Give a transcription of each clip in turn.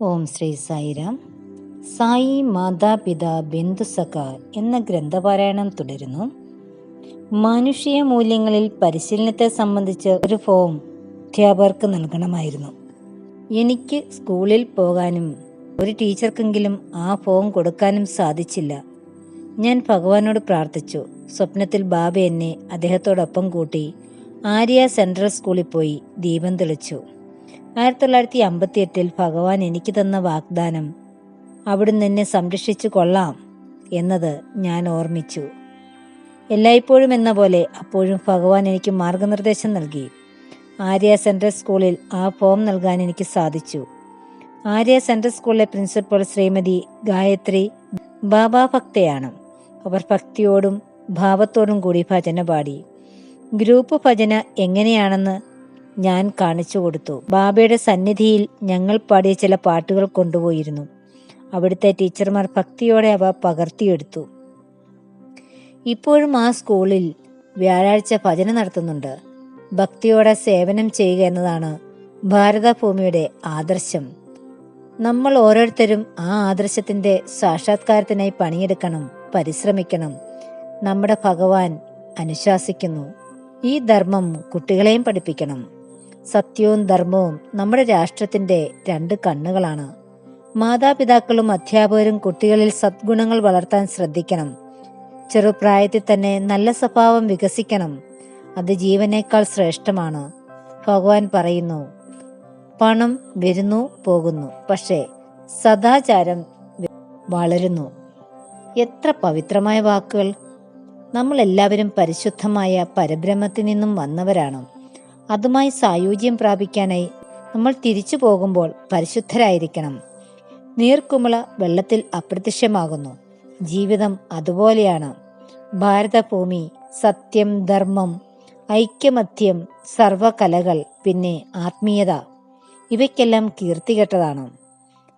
ഓം ശ്രീ സായിരാം. സായി മാതാപിത ബന്ധുസക എന്ന ഗ്രന്ഥപാരായണം തുടരുന്നു. മാനുഷിക മൂല്യങ്ങളിൽ പരിശീലനത്തെ സംബന്ധിച്ച് ഒരു ഫോം അധ്യാപകർക്ക് നൽകണമായിരുന്നു. എനിക്ക് സ്കൂളിൽ പോകാനും ഒരു ടീച്ചർക്കെങ്കിലും ആ ഫോം കൊടുക്കാനും സാധിച്ചില്ല. ഞാൻ ഭഗവാനോട് പ്രാർത്ഥിച്ചു. സ്വപ്നത്തിൽ ബാബ എന്നെ അദ്ദേഹത്തോടൊപ്പം കൂട്ടി ആര്യ സെൻട്രൽ സ്കൂളിൽ പോയി ദീപം തെളിച്ചു. ആയിരത്തി തൊള്ളായിരത്തി അമ്പത്തി എട്ടിൽ ഭഗവാൻ എനിക്ക് തന്ന വാഗ്ദാനം അവിടുന്ന് എന്നെ സംരക്ഷിച്ചു കൊള്ളാം എന്നത് ഞാൻ ഓർമ്മിച്ചു. എല്ലായ്പ്പോഴും എന്ന പോലെ അപ്പോഴും ഭഗവാൻ എനിക്ക് മാർഗനിർദ്ദേശം നൽകി. ആര്യ സെൻട്രൽ സ്കൂളിൽ ആ ഫോം നൽകാൻ എനിക്ക് സാധിച്ചു. ആര്യ സെൻട്രൽ സ്കൂളിലെ പ്രിൻസിപ്പൽ ശ്രീമതി ഗായത്രി ബാബാ ഭക്തയാണ്. അവർ ഭക്തിയോടും ഭാവത്തോടും കൂടി ഭജന പാടി. ഗ്രൂപ്പ് ഭജന എങ്ങനെയാണെന്ന് ഞാൻ കാണിച്ചു കൊടുത്തു. ബാബയുടെ സന്നിധിയിൽ ഞങ്ങൾ പാടിയ ചില പാട്ടുകൾ കൊണ്ടുപോയിരുന്നു. അവിടുത്തെ ടീച്ചർമാർ ഭക്തിയോടെ അവ പകർത്തിയെടുത്തു. ഇപ്പോഴും ആ സ്കൂളിൽ വ്യാഴാഴ്ച ഭജന നടത്തുന്നുണ്ട്. ഭക്തിയോടെ സേവനം ചെയ്യുക എന്നതാണ് ഭാരതഭൂമിയുടെ ആദർശം. നമ്മൾ ഓരോരുത്തരും ആ ആദർശത്തിന്റെ സാക്ഷാത്കാരത്തിനായി പണിയെടുക്കണം പരിശ്രമിക്കണം. നമ്മുടെ ഭഗവാൻ അനുശാസിക്കുന്നു. ഈ ധർമ്മം കുട്ടികളെയും പഠിപ്പിക്കണം. സത്യവും ധർമ്മവും നമ്മുടെ രാഷ്ട്രത്തിന്റെ രണ്ട് കണ്ണുകളാണ്. മാതാപിതാക്കളും അധ്യാപകരും കുട്ടികളിൽ സദ്ഗുണങ്ങൾ വളർത്താൻ ശ്രദ്ധിക്കണം. ചെറുപ്രായത്തിൽ തന്നെ നല്ല സ്വഭാവം വികസിക്കണം. അത് ജീവനേക്കാൾ ശ്രേഷ്ഠമാണ്. ഭഗവാൻ പറയുന്നു പണം വരുന്നു പോകുന്നു. പക്ഷേ സദാചാരം വളരുന്നു. എത്ര പവിത്രമായ വാക്കുകൾ. നമ്മളെല്ലാവരും പരിശുദ്ധമായ പരബ്രഹ്മത്തിൽ നിന്നും വന്നവരാണ്. അതുമായി സായുജ്യം പ്രാപിക്കാനായി നമ്മൾ തിരിച്ചു പോകുമ്പോൾ പരിശുദ്ധരായിരിക്കണം. നീർക്കുമിള വെള്ളത്തിൽ അപ്രത്യക്ഷമാകുന്നു. ജീവിതം അതുപോലെയാണ്. ഭാരതഭൂമി സത്യം ധർമ്മം ഐക്യമത്യം സർവകലകൾ പിന്നെ ആത്മീയത. ഇവയ്ക്കെല്ലാം കീർത്തികെട്ടതാണ്.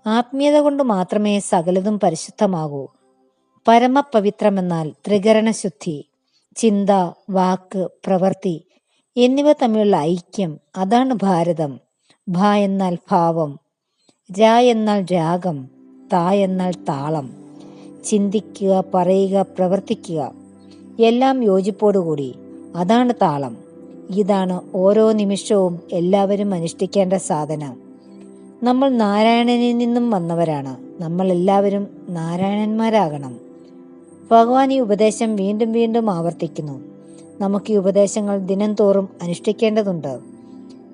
ആത്മീയത കൊണ്ട് മാത്രമേ സകലതും പരിശുദ്ധമാകൂ. പരമപവിത്രമെന്നാൽ ത്രികരണ ശുദ്ധി ചിന്ത വാക്ക് പ്രവൃത്തി എന്നിവ തമ്മിലുള്ള ഐക്യം അതാണ് ഭാരതം. ഭ എന്നാൽ ഭാവം ര എന്നാൽ രാഗം താ എന്നാൽ താളം. ചിന്തിക്കുക പറയുക പ്രവർത്തിക്കുക എല്ലാം യോജിപ്പോടുകൂടി അതാണ് താളം. ഇതാണ് ഓരോ നിമിഷവും എല്ലാവരും അനുഷ്ഠിക്കേണ്ട സാധന. നമ്മൾ നാരായണനിൽ നിന്നും വന്നവരാണ്. നമ്മൾ എല്ലാവരും നാരായണന്മാരാകണം. ഭഗവാൻ ഈ ഉപദേശം വീണ്ടും വീണ്ടും ആവർത്തിക്കുന്നു. നമുക്ക് ഈ ഉപദേശങ്ങൾ ദിനംതോറും അനുഷ്ഠിക്കേണ്ടതുണ്ട്.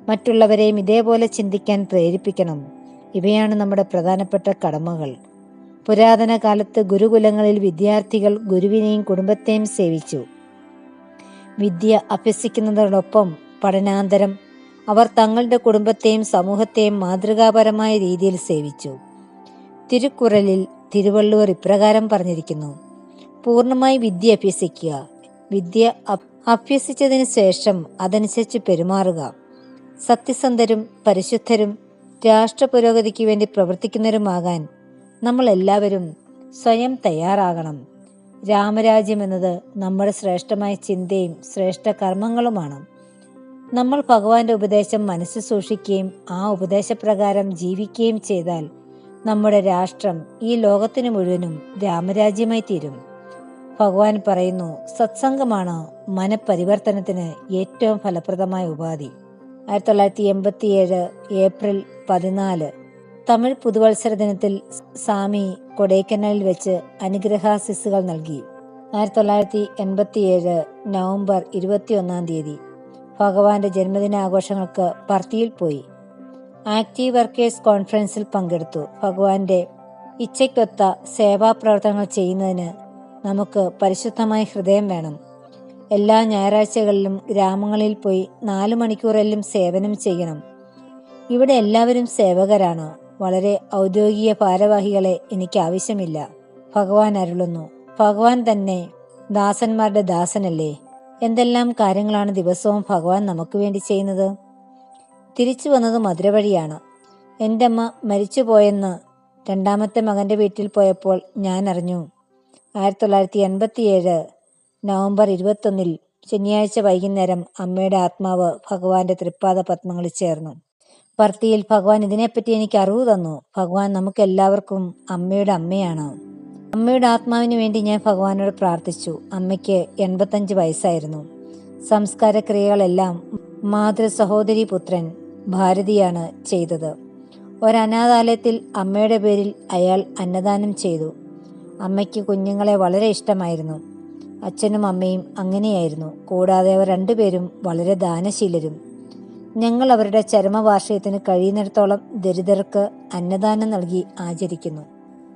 മറ്റുള്ളവരെയും ഇതേപോലെ ചിന്തിക്കാൻ പ്രേരിപ്പിക്കണം. ഇവയാണ് നമ്മുടെ പ്രധാനപ്പെട്ട കടമകൾ. പുരാതന കാലത്ത് ഗുരുകുലങ്ങളിൽ വിദ്യാർത്ഥികൾ ഗുരുവിനെയും കുടുംബത്തെയും സേവിച്ചു. വിദ്യ അഭ്യസിക്കുന്നതോടൊപ്പം പഠനാന്തരം അവർ തങ്ങളുടെ കുടുംബത്തെയും സമൂഹത്തെയും മാതൃകാപരമായ രീതിയിൽ സേവിച്ചു. തിരുക്കുറലിൽ തിരുവള്ളുവർ ഇപ്രകാരം പറഞ്ഞിരിക്കുന്നു. പൂർണമായി വിദ്യ അഭ്യസിക്കുക. വിദ്യ അഭ്യസിച്ചതിന് ശേഷം അതനുസരിച്ച് പെരുമാറുക. സത്യസന്ധരും പരിശുദ്ധരും രാഷ്ട്ര പുരോഗതിക്ക് വേണ്ടി പ്രവർത്തിക്കുന്നവരുമാകാൻ നമ്മൾ എല്ലാവരും സ്വയം തയ്യാറാകണം. രാമരാജ്യം എന്നത് നമ്മുടെ ശ്രേഷ്ഠമായ ചിന്തയും ശ്രേഷ്ഠ കർമ്മങ്ങളുമാണ്. നമ്മൾ ഭഗവാന്റെ ഉപദേശം മനസ്സ് സൂക്ഷിക്കുകയും ആ ഉപദേശപ്രകാരം ജീവിക്കുകയും ചെയ്താൽ നമ്മുടെ രാഷ്ട്രം ഈ ലോകത്തിനു മുഴുവനും രാമരാജ്യമായി തീരും. ഭഗവാൻ പറയുന്നു സത്സംഗമാണ് മനപരിവർത്തനത്തിന് ഏറ്റവും ഫലപ്രദമായ ഉപാധി. ആയിരത്തി തൊള്ളായിരത്തി എൺപത്തിയേഴ് ഏപ്രിൽ പതിനാല് തമിഴ് പുതുവത്സര ദിനത്തിൽ സ്വാമി കൊടൈക്കനാലിൽ വെച്ച് അനുഗ്രഹാസിസുകൾ നൽകി. ആയിരത്തി തൊള്ളായിരത്തി എൺപത്തിയേഴ് നവംബർ ഇരുപത്തിയൊന്നാം തീയതി ഭഗവാന്റെ ജന്മദിനാഘോഷങ്ങൾക്ക് പർത്തിയിൽ പോയി. ആക്റ്റീവ് വർക്കേഴ്സ് കോൺഫറൻസിൽ പങ്കെടുത്തു. ഭഗവാന്റെ ഇച്ഛയ്ക്കൊത്ത സേവാ പ്രവർത്തനങ്ങൾ ചെയ്യുന്നതിന് നമുക്ക് പരിശുദ്ധമായ ഹൃദയം വേണം. എല്ലാ ഞായറാഴ്ചകളിലും ഗ്രാമങ്ങളിൽ പോയി നാലു മണിക്കൂറെല്ലാം സേവനം ചെയ്യണം. ഇവിടെ എല്ലാവരും സേവകരാണ്. വളരെ ഔദ്യോഗിക ഭാരവാഹികളെ എനിക്ക് ആവശ്യമില്ല ഭഗവാൻ അരുളുന്നു. ഭഗവാൻ തന്നെ ദാസന്മാരുടെ ദാസനല്ലേ? എന്തെല്ലാം കാര്യങ്ങളാണ് ദിവസവും ഭഗവാൻ നമുക്ക് വേണ്ടി ചെയ്യുന്നത്? തിരിച്ചു വന്നത് മധുര വഴിയാണ് എന്റെ അമ്മ മരിച്ചുപോയെന്ന് രണ്ടാമത്തെ മകന്റെ വീട്ടിൽ പോയപ്പോൾ ഞാൻ അറിഞ്ഞു. ആയിരത്തി തൊള്ളായിരത്തി എൺപത്തിയേഴ് നവംബർ ഇരുപത്തൊന്നിൽ ശനിയാഴ്ച വൈകുന്നേരം അമ്മയുടെ ആത്മാവ് ഭഗവാന്റെ തൃപ്പാദ പത്മങ്ങളിൽ ചേർന്നു. ഭർത്തിയിൽ ഭഗവാൻ ഇതിനെപ്പറ്റി എനിക്ക് അറിവ് തന്നു. ഭഗവാൻ നമുക്ക് എല്ലാവർക്കും അമ്മയുടെ അമ്മയാണ്. അമ്മയുടെ ആത്മാവിന് വേണ്ടി ഞാൻ ഭഗവാനോട് പ്രാർത്ഥിച്ചു. അമ്മയ്ക്ക് എൺപത്തഞ്ച് വയസ്സായിരുന്നു. സംസ്കാര ക്രിയകളെല്ലാം മാതൃ സഹോദരി പുത്രൻ ഭാരതിയാണ് ചെയ്തത്. ഒരനാഥാലയത്തിൽ അമ്മയുടെ പേരിൽ അയാൾ അന്നദാനം ചെയ്തു. അമ്മയ്ക്ക് കുഞ്ഞുങ്ങളെ വളരെ ഇഷ്ടമായിരുന്നു. അച്ഛനും അമ്മയും അങ്ങനെയായിരുന്നു. കൂടാതെ അവർ രണ്ടുപേരും വളരെ ദാനശീലരും. ഞങ്ങൾ അവരുടെ ചരമവാർഷികത്തിന് കഴിയുന്നിടത്തോളം ദരിദ്രർക്ക് അന്നദാനം നൽകി ആചരിക്കുന്നു.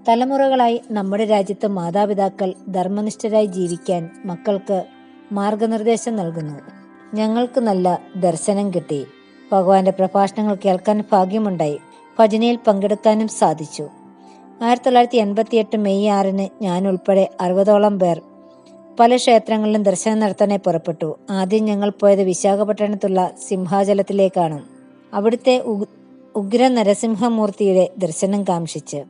തലമുറകളായി നമ്മുടെ രാജ്യത്ത് മാതാപിതാക്കൾ ധർമ്മനിഷ്ഠരായി ജീവിക്കാൻ മക്കൾക്ക് മാർഗനിർദ്ദേശം നൽകുന്നു. ഞങ്ങൾക്ക് നല്ല ദർശനം കിട്ടി. ഭഗവാന്റെ പ്രഭാഷണങ്ങൾ കേൾക്കാൻ ഭാഗ്യമുണ്ടായി. ഭജനയിൽ പങ്കെടുക്കാനും സാധിച്ചു. ആയിരത്തി തൊള്ളായിരത്തി എൺപത്തിയെട്ട് മെയ് ആറിന് ഞാൻ ഉൾപ്പെടെ അറുപതോളം പേർ പല ക്ഷേത്രങ്ങളിലും ദർശനം നടത്താനായി പുറപ്പെട്ടു. ആദ്യം ഞങ്ങൾ പോയത് വിശാഖപട്ടണത്തുള്ള സിംഹാചലത്തിലേക്കാണ്. അവിടുത്തെ ഉഗ്- ഉഗ്ര നരസിംഹമൂർത്തിയുടെ ദർശനം കാംക്ഷിച്ച്.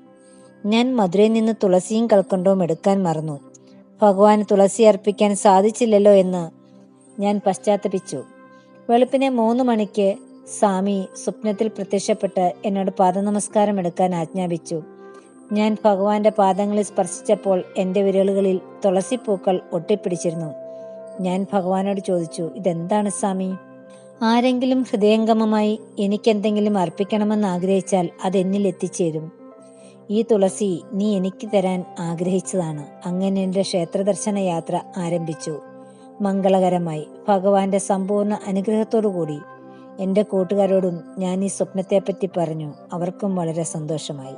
ഞാൻ മധുരയിൽ നിന്ന് തുളസിയും കൽക്കണ്ടവും എടുക്കാൻ മറന്നു. ഭഗവാന് തുളസി അർപ്പിക്കാൻ സാധിച്ചില്ലല്ലോ എന്ന് ഞാൻ പശ്ചാത്തപിച്ചു. വെളുപ്പിനെ മൂന്ന് മണിക്ക് സ്വാമി സ്വപ്നത്തിൽ പ്രത്യക്ഷപ്പെട്ട് എന്നോട് പാദനമസ്കാരം എടുക്കാൻ ആജ്ഞാപിച്ചു. ഞാൻ ഭഗവാന്റെ പാദങ്ങളിൽ സ്പർശിച്ചപ്പോൾ എന്റെ വിരലുകളിൽ തുളസിപ്പൂക്കൾ ഒട്ടിപ്പിടിച്ചിരുന്നു. ഞാൻ ഭഗവാനോട് ചോദിച്ചു ഇതെന്താണ് സ്വാമി? ആരെങ്കിലും ഹൃദയംഗമമായി എനിക്കെന്തെങ്കിലും അർപ്പിക്കണമെന്ന് ആഗ്രഹിച്ചാൽ അതെന്നിൽ എത്തിച്ചേരും. ഈ തുളസി നീ എനിക്ക് തരാൻ ആഗ്രഹിച്ചതാണ്. അങ്ങനെ എന്റെ ക്ഷേത്രദർശന യാത്ര ആരംഭിച്ചു. മംഗളകരമായി. ഭഗവാന്റെ സമ്പൂർണ അനുഗ്രഹത്തോടു കൂടി എന്റെ കൂട്ടുകാരോടും ഞാൻ ഈ സ്വപ്നത്തെപ്പറ്റി പറഞ്ഞു. അവർക്കും വളരെ സന്തോഷമായി.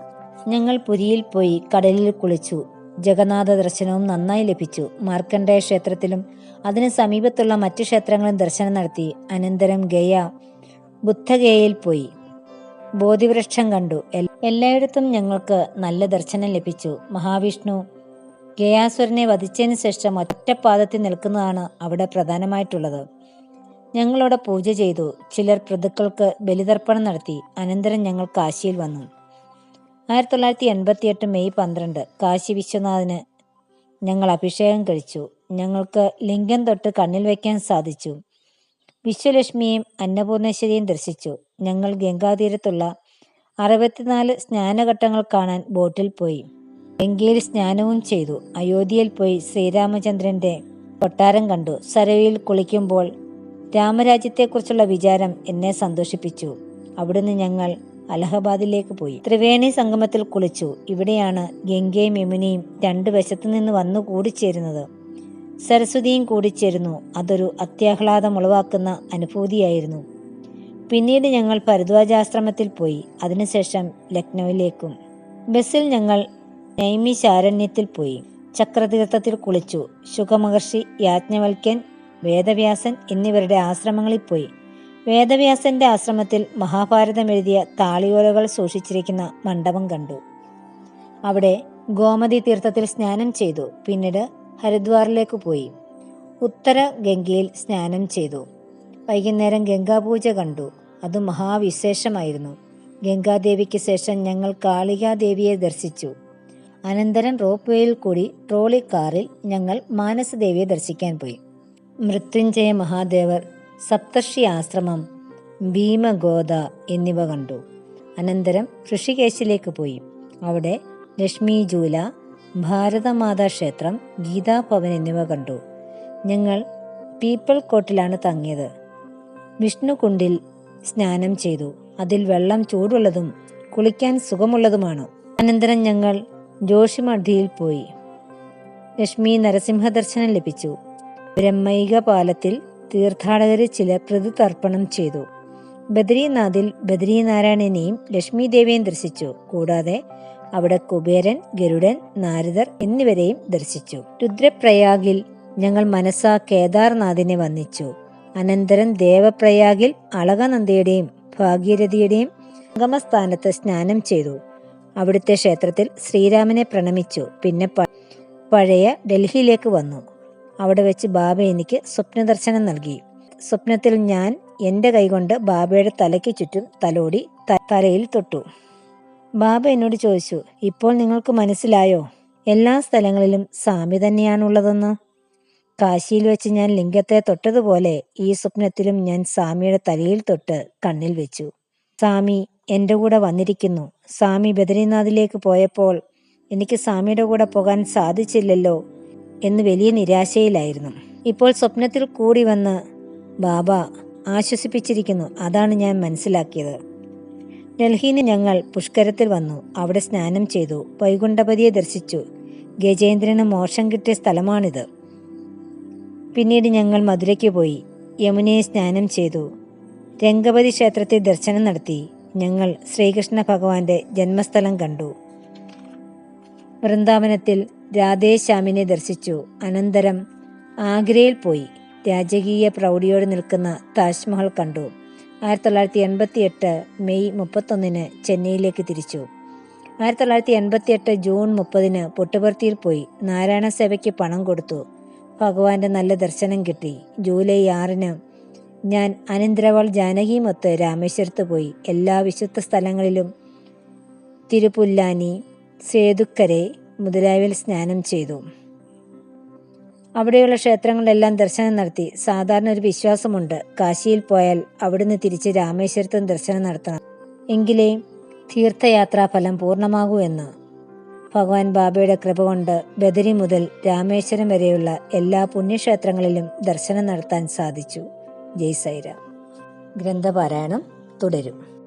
ഞങ്ങൾ പുരിയിൽ പോയി കടലിൽ കുളിച്ചു. ജഗന്നാഥ ദർശനവും നന്നായി ലഭിച്ചു. മാർക്കണ്ഡേയ ക്ഷേത്രത്തിലും അതിന് സമീപത്തുള്ള മറ്റു ക്ഷേത്രങ്ങളും ദർശനം നടത്തി. അനന്തരം ഗയ ബുദ്ധഗയയിൽ പോയി. ബോധിവൃക്ഷം കണ്ടു. എല്ലായിടത്തും ഞങ്ങൾക്ക് നല്ല ദർശനം ലഭിച്ചു. മഹാവിഷ്ണു ഗയാസുരനെ വധിച്ചതിന് ശേഷം ഒറ്റപ്പാദത്തിൽ നിൽക്കുന്നതാണ് അവിടെ പ്രധാനമായിട്ടുള്ളത്. ഞങ്ങളവിടെ പൂജ ചെയ്തു. ചിലർ പ്രതുക്കൾക്ക് ബലിതർപ്പണം നടത്തി. അനന്തരം ഞങ്ങൾ കാശിയിൽ വന്നു. ആയിരത്തി തൊള്ളായിരത്തി എൺപത്തി എട്ട് മെയ് പന്ത്രണ്ട് കാശി വിശ്വനാഥന് ഞങ്ങൾ അഭിഷേകം കഴിച്ചു. ഞങ്ങൾക്ക് ലിംഗം തൊട്ട് കണ്ണിൽ വയ്ക്കാൻ സാധിച്ചു. വിശ്വലക്ഷ്മിയും അന്നപൂർണേശ്വരിയും ദർശിച്ചു. ഞങ്ങൾ ഗംഗാതീരത്തുള്ള അറുപത്തിനാല് സ്നാനഘട്ടങ്ങൾ കാണാൻ ബോട്ടിൽ പോയി. ഗംഗയിൽ സ്നാനവും ചെയ്തു. അയോധ്യയിൽ പോയി ശ്രീരാമചന്ദ്രന്റെ കൊട്ടാരം കണ്ടു. സരവിയിൽ കുളിക്കുമ്പോൾ രാമരാജ്യത്തെക്കുറിച്ചുള്ള വിചാരം എന്നെ സന്തോഷിപ്പിച്ചു. അവിടുന്ന് ഞങ്ങൾ അലഹബാദിലേക്ക് പോയി. ത്രിവേണി സംഗമത്തിൽ കുളിച്ചു. ഇവിടെയാണ് ഗംഗയും യമുനയും രണ്ടു വശത്തു നിന്ന് വന്നു കൂടിച്ചേരുന്നത്. സരസ്വതിയും കൂടിച്ചേരുന്നു. അതൊരു അത്യാഹ്ലാദം ഉളവാക്കുന്ന അനുഭൂതിയായിരുന്നു. പിന്നീട് ഞങ്ങൾ ഭരദ്വാജാശ്രമത്തിൽ പോയി. അതിനുശേഷം ലക്നൌവിലേക്കും. ബസ്സിൽ ഞങ്ങൾ നൈമിശാരണ്യത്തിൽ പോയി. ചക്രതീർത്ഥത്തിൽ കുളിച്ചു. ശുഖമഹർഷി യാജ്ഞവൽക്യൻ വേദവ്യാസൻ എന്നിവരുടെ ആശ്രമങ്ങളിൽ പോയി. വേദവ്യാസന്റെ ആശ്രമത്തിൽ മഹാഭാരതം എഴുതിയ താളിയോലകൾ സൂക്ഷിച്ചിരിക്കുന്ന മണ്ഡപം കണ്ടു. അവിടെ ഗോമതി തീർത്ഥത്തിൽ സ്നാനം ചെയ്തു. പിന്നീട് ഹരിദ്വാറിലേക്ക് പോയി. ഉത്തര ഗംഗയിൽ സ്നാനം ചെയ്തു. വൈകുന്നേരം ഗംഗാപൂജ കണ്ടു. അത് മഹാവിശേഷമായിരുന്നു. ഗംഗാദേവിക്ക് ശേഷം ഞങ്ങൾ കാളികാദേവിയെ ദർശിച്ചു. അനന്തരം റോപ്പ് വേയിൽ കൂടി ട്രോളി കാറിൽ ഞങ്ങൾ മാനസദേവിയെ ദർശിക്കാൻ പോയി. മൃത്യുഞ്ജയ മഹാദേവർ സപ്തർഷി ആശ്രമം ഭീമഗോദ എന്നിവ കണ്ടു. അനന്തരം ഋഷികേശിലേക്ക് പോയി. അവിടെ ലക്ഷ്മി ജൂല ഭാരതമാതാ ക്ഷേത്രം ഗീതാഭവൻ എന്നിവ കണ്ടു. ഞങ്ങൾ പീപ്പിൾ കോട്ടിലാണ് തങ്ങിയത്. വിഷ്ണുകുണ്ടിൽ സ്നാനം ചെയ്തു. അതിൽ വെള്ളം ചൂടുള്ളതും കുളിക്കാൻ സുഖമുള്ളതുമാണ്. അനന്തരം ഞങ്ങൾ ജോഷിമഠിയിൽ പോയി. ലക്ഷ്മി നരസിംഹ ദർശനം ലഭിച്ചു. ബ്രഹ്മൈക പാലത്തിൽ തീർത്ഥാടകരെ ചില പ്രതിതർപ്പണം ചെയ്തു. ബദ്രീനാഥിൽ ബദ്രീനാരായണനെയും ലക്ഷ്മി ദേവിയെയും ദർശിച്ചു. കൂടാതെ അവിടെ കുബേരൻ ഗരുഡൻ നാരദർ എന്നിവരെയും ദർശിച്ചു. രുദ്രപ്രയാഗിൽ ഞങ്ങൾ മനസ്സാ കേദാർനാഥിനെ വന്ദിച്ചു. അനന്തരം ദേവപ്രയാഗിൽ അളകനന്ദയുടെയും ഭാഗീരഥിയുടെയും സംഗമസ്ഥാനത്ത് സ്നാനം ചെയ്തു. അവിടുത്തെ ക്ഷേത്രത്തിൽ ശ്രീരാമനെ പ്രണമിച്ചു. പിന്നെ പഴയ ഡൽഹിയിലേക്ക് വന്നു. അവിടെ വെച്ച് ബാബ എനിക്ക് സ്വപ്നദർശനം നൽകി. സ്വപ്നത്തിൽ ഞാൻ എന്റെ കൈകൊണ്ട് ബാബയുടെ തലയ്ക്ക് ചുറ്റും തലോടി തലയിൽ തൊട്ടു. ബാബ എന്നോട് ചോദിച്ചു ഇപ്പോൾ നിങ്ങൾക്ക് മനസ്സിലായോ? എല്ലാ സ്ഥലങ്ങളിലും സ്വാമി തന്നെയാണുള്ളതെന്ന്? കാശിയിൽ വെച്ച് ഞാൻ ലിംഗത്തെ തൊട്ടതുപോലെ ഈ സ്വപ്നത്തിലും ഞാൻ സ്വാമിയുടെ തലയിൽ തൊട്ട് കണ്ണിൽ വെച്ചു. സ്വാമി എന്റെ കൂടെ വന്നിരിക്കുന്നു. സ്വാമി ബദരീനാഥിലേക്ക് പോയപ്പോൾ എനിക്ക് സ്വാമിയുടെ കൂടെ പോകാൻ സാധിച്ചില്ലല്ലോ. എന്ന് വലിയ നിരാശയിലായിരുന്നു. ഇപ്പോൾ സ്വപ്നത്തിൽ കൂടി വന്ന് ബാബ ആശ്വസിപ്പിച്ചിരിക്കുന്നു. അതാണ് ഞാൻ മനസ്സിലാക്കിയത്. ഡൽഹിയിൽ ഞങ്ങൾ പുഷ്കരത്തിൽ വന്നു. അവിടെ സ്നാനം ചെയ്തു. വൈകുണ്ഠപതിയെ ദർശിച്ചു. ഗജേന്ദ്രന് മോഷം കിട്ടിയ സ്ഥലമാണിത്. പിന്നീട് ഞങ്ങൾ മധുരയ്ക്ക് പോയി. യമുനയെ സ്നാനം ചെയ്തു. രംഗപതി ക്ഷേത്രത്തിൽ ദർശനം നടത്തി. ഞങ്ങൾ ശ്രീകൃഷ്ണ ഭഗവാന്റെ ജന്മസ്ഥലം കണ്ടു. വൃന്ദാവനത്തിൽ രാധേശ്യാമിനെ ദർശിച്ചു. അനന്തരം ആഗ്രയിൽ പോയി. രാജകീയ പ്രൗഢിയോടെ നിൽക്കുന്ന താജ്മഹൽ കണ്ടു. ആയിരത്തി തൊള്ളായിരത്തി എൺപത്തി എട്ട് മെയ് മുപ്പത്തൊന്നിന് ചെന്നൈയിലേക്ക് തിരിച്ചു. ആയിരത്തി തൊള്ളായിരത്തി എൺപത്തി എട്ട് ജൂൺ മുപ്പതിന് പൊട്ടുപർത്തിയിൽ പോയി. നാരായണ സേവയ്ക്ക് പണം കൊടുത്തു. ഭഗവാന്റെ നല്ല ദർശനം കിട്ടി. ജൂലൈ ആറിന് ഞാൻ അനന്തരവാൾ ജാനകിയുമൊത്ത് രാമേശ്വരത്ത് പോയി. എല്ലാ വിശുദ്ധ സ്ഥലങ്ങളിലും തിരുപുല്ലാനി സേതുക്കരെ മുതലായവയിൽ സ്നാനം ചെയ്തു. അവിടെയുള്ള ക്ഷേത്രങ്ങളിലെല്ലാം ദർശനം നടത്തി. സാധാരണ ഒരു വിശ്വാസമുണ്ട്. കാശിയിൽ പോയാൽ അവിടുന്ന് തിരിച്ച് രാമേശ്വരത്തും ദർശനം നടത്തണം. എങ്കിലേ തീർത്ഥയാത്രാ ഫലം പൂർണമാകൂ എന്ന്. ഭഗവാൻ ബാബയുടെ കൃപ കൊണ്ട് ബദരി മുതൽ രാമേശ്വരം വരെയുള്ള എല്ലാ പുണ്യക്ഷേത്രങ്ങളിലും ദർശനം നടത്താൻ സാധിച്ചു. ജയ് സൈര ഗ്രന്ഥപാരായണം തുടരും.